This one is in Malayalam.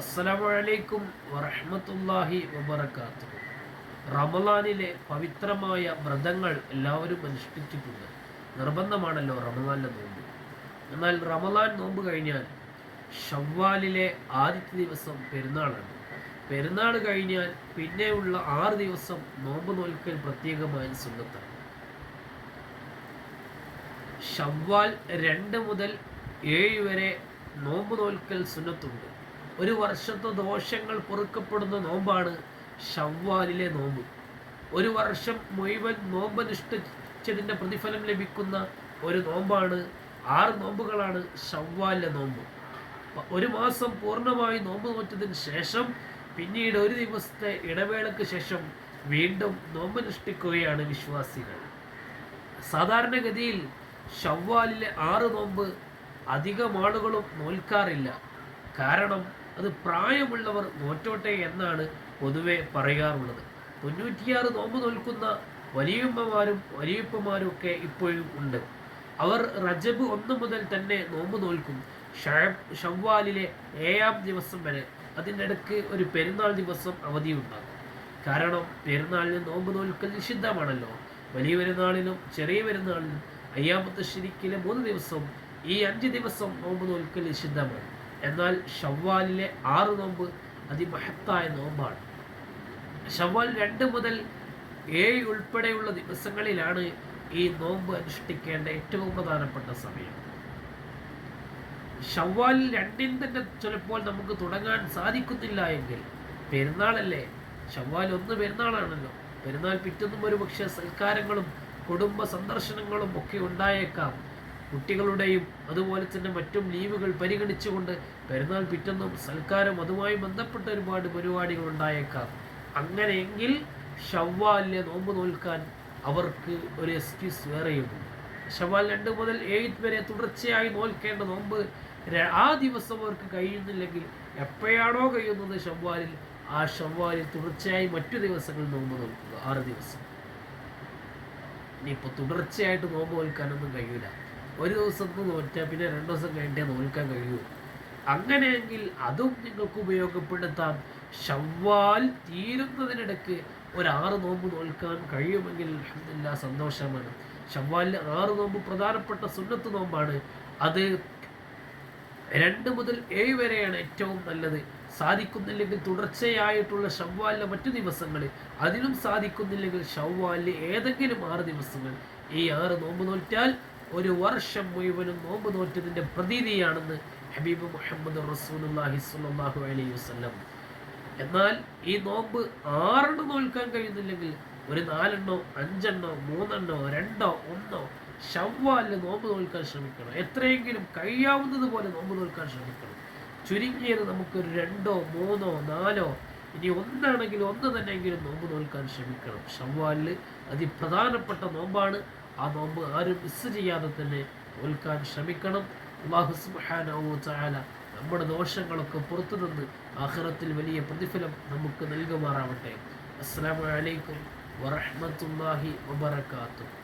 അസ്സലാമു വറഹമത്തല്ലാഹി വബറകാത്തു റമലാനിലെ പവിത്രമായ വ്രതങ്ങൾ എല്ലാവരും അനുഷ്ഠിച്ചിട്ടുണ്ട്. നിർബന്ധമാണല്ലോ റമലാനിലെ നോമ്പ്. എന്നാൽ റമലാൻ നോമ്പ് കഴിഞ്ഞാൽ ഷവ്വാലിലെ ആദ്യത്തെ ദിവസം പെരുന്നാളാണ്. പെരുന്നാൾ കഴിഞ്ഞാൽ പിന്നെയുള്ള ആറ് ദിവസം നോമ്പ് നോൽക്കൽ പ്രത്യേകമായ സുന്നത്താണ്. ഷവ്വാൽ രണ്ട് മുതൽ ഏഴ് വരെ നോമ്പ് നോൽക്കൽ സുന്നത്തുണ്ട്. ഒരു വർഷത്തെ ദോഷങ്ങൾ പൊറുക്കപ്പെടുന്ന നോമ്പാണ് ഷവ്വാലിലെ നോമ്പ്. ഒരു വർഷം മുഴുവൻ നോമ്പ് അനുഷ്ഠിച്ചതിന്റെ പ്രതിഫലം ലഭിക്കുന്ന ഒരു നോമ്പാണ് ആറ് നോമ്പുകളാണ് ഷവ്വാലിലെ നോമ്പ്. ഒരു മാസം പൂർണമായി നോമ്പ് നോറ്റതിന് ശേഷം പിന്നീട് ഒരു ദിവസത്തെ ഇടവേളയ്ക്ക് ശേഷം വീണ്ടും നോമ്പ് അനുഷ്ഠിക്കുകയാണ് വിശ്വാസികൾ. സാധാരണഗതിയിൽ ഷവ്വാലിലെ ആറ് നോമ്പ് അധികം ആളുകളും നോൽക്കാറില്ല. കാരണം അത് പ്രായമുള്ളവർ നോറ്റോട്ടെ എന്നാണ് പൊതുവെ പറയാറുള്ളത്. തൊണ്ണൂറ്റിയാറ് നോമ്പ് നോൽക്കുന്ന വലിയമ്മമാരും വലിയപ്പമാരും ഒക്കെ ഇപ്പോഴും ഉണ്ട്. അവർ റജബ് ഒന്ന് മുതൽ തന്നെ നോമ്പ് നോൽക്കും. ഷവ്വാലിലെ ഏഴാം ദിവസം വരെ അതിന്റെ ഇടയ്ക്ക് ഒരു പെരുന്നാൾ ദിവസം അവധിയുണ്ടാകും. കാരണം പെരുന്നാളിന് നോമ്പ് നോൽക്കൽ നിഷിദ്ധമാണല്ലോ. വലിയ പെരുന്നാളിനും ചെറിയ പെരുന്നാളിനും അയ്യാമത്തെ ശരിക്കിലെ മൂന്ന് ദിവസവും ഈ അഞ്ച് ദിവസം നോമ്പ് നോൽക്കൽ നിഷിദ്ധമാണ്. എന്നാൽ ഷവ്വാലിലെ ആറ് നോമ്പ് അതിമഹത്തായ നോമ്പാണ്. ഷവ്വാൽ രണ്ട് മുതൽ ഏഴ് ഉൾപ്പെടെയുള്ള ദിവസങ്ങളിലാണ് ഈ നോമ്പ് അനുഷ്ഠിക്കേണ്ട ഏറ്റവും പ്രധാനപ്പെട്ട സമയം. ഷവ്വാൽ രണ്ടിന് തന്നെ ചിലപ്പോൾ നമുക്ക് തുടങ്ങാൻ സാധിക്കുന്നില്ല എങ്കിൽ പെരുന്നാളല്ലേ? ഷവ്വാൽ ഒന്ന് പെരുന്നാളാണല്ലോ. പെരുന്നാൾ പിറ്റൊന്നും ഒരു പക്ഷേ സൽക്കാരങ്ങളും കുടുംബ സന്ദർശനങ്ങളും ഒക്കെ ഉണ്ടായേക്കാം. കുട്ടികളുടെയും അതുപോലെ തന്നെ മറ്റും ലീവുകൾ പരിഗണിച്ചുകൊണ്ട് പെരുന്നാൾ പിറ്റെന്നും സൽക്കാരം അതുമായി ബന്ധപ്പെട്ട ഒരുപാട് പരിപാടികൾ ഉണ്ടായേക്കാം. അങ്ങനെയെങ്കിൽ ഷവ്വാലിലെ നോമ്പ് നോൽക്കാൻ അവർക്ക് ഒരു എക്സ്ക്യൂസ് വേറെയുണ്ട്. ഷവ്വാൽ രണ്ട് മുതൽ ഏഴ് വരെ തുടർച്ചയായി നോൽക്കേണ്ട നോമ്പ് ആ ദിവസം അവർക്ക് കഴിയുന്നില്ലെങ്കിൽ എപ്പോഴാണോ കഴിയുന്നത് ഷവ്വാലിൽ ആ ഷവ്വാലിൽ തുടർച്ചയായി മറ്റു ദിവസങ്ങൾ നോമ്പ് നോക്കുക ആറ് ദിവസം. ഇനിയിപ്പോൾ തുടർച്ചയായിട്ട് നോമ്പ് നോൽക്കാനൊന്നും കഴിയില്ല ഒരു ദിവസം തോറ്റാൽ പിന്നെ രണ്ട് ദിവസം കഴിഞ്ഞേ നോൽക്കാൻ കഴിയൂ. അങ്ങനെയെങ്കിൽ അതും നിങ്ങൾക്ക് ഉപയോഗപ്പെടുത്താം. ഷവ്വാൽ തീരുന്നതിനിടയ്ക്ക് ഒരു ആറ് നോമ്പ് നോൽക്കാൻ കഴിയുമെങ്കിൽ അൽഹംദുലില്ലാ സന്തോഷമാണ്. ഷവ്വാലിൽ ആറ് നോമ്പ് പ്രധാനപ്പെട്ട സുന്നത്ത് നോമ്പാണ്. അത് രണ്ട് മുതൽ ഏഴ് വരെയാണ് ഏറ്റവും നല്ലത്. സാധിക്കുന്നില്ലെങ്കിൽ തുടർച്ചയായിട്ടുള്ള ഷവ്വാലിലെ മറ്റു ദിവസങ്ങൾ അതിലും സാധിക്കുന്നില്ലെങ്കിൽ ഷവ്വാലിലെ ഏതെങ്കിലും ആറ് ദിവസങ്ങൾ. ഈ ആറ് നോമ്പ് നോറ്റാൽ ഒരു വർഷം മുഴുവനും നോമ്പ് നോറ്റതിന്റെ പ്രതീതിയാണെന്ന് ഹബീബ് മുഹമ്മദ് റസൂലുള്ളാഹി സ്വല്ലല്ലാഹു അലൈഹി വസ്ലം എന്നാൽ ഈ നോമ്പ് ആറെണ്ണം നോൽക്കാൻ കഴിയുന്നില്ലെങ്കിൽ ഒരു നാലെണ്ണോ അഞ്ചെണ്ണോ മൂന്നെണ്ണോ രണ്ടോ ഒന്നോ ഷവ്വാലിൽ നോമ്പ് നോൽക്കാൻ ശ്രമിക്കണം. എത്രയെങ്കിലും കഴിയാവുന്നത് പോലെ നോമ്പ് നോൽക്കാൻ ശ്രമിക്കണം. ചുരുങ്ങിയത് നമുക്കൊരു രണ്ടോ മൂന്നോ നാലോ ഇനി ഒന്നാണെങ്കിൽ ഒന്ന് തന്നെയെങ്കിലും നോമ്പ് നോൽക്കാൻ ശ്രമിക്കണം. ഷവ്വാലിൽ അതിപ്രധാനപ്പെട്ട നോമ്പാണ്. ആ നോമ്പ് ആരും മിസ് ചെയ്യാതെ തന്നെ നോൽക്കാൻ ശ്രമിക്കണം. അള്ളാഹു സുബ്ഹാനഹു തആല നമ്മുടെ ദോഷങ്ങളൊക്കെ പുറത്തു നിന്ന് ആഖിറത്തിൽ വലിയ പ്രതിഫലം നമുക്ക് നൽകുമാറാവട്ടെ. അസ്സലാമു അലൈക്കും വറഹ്മത്തുള്ളാഹി വബറകാതുഹു.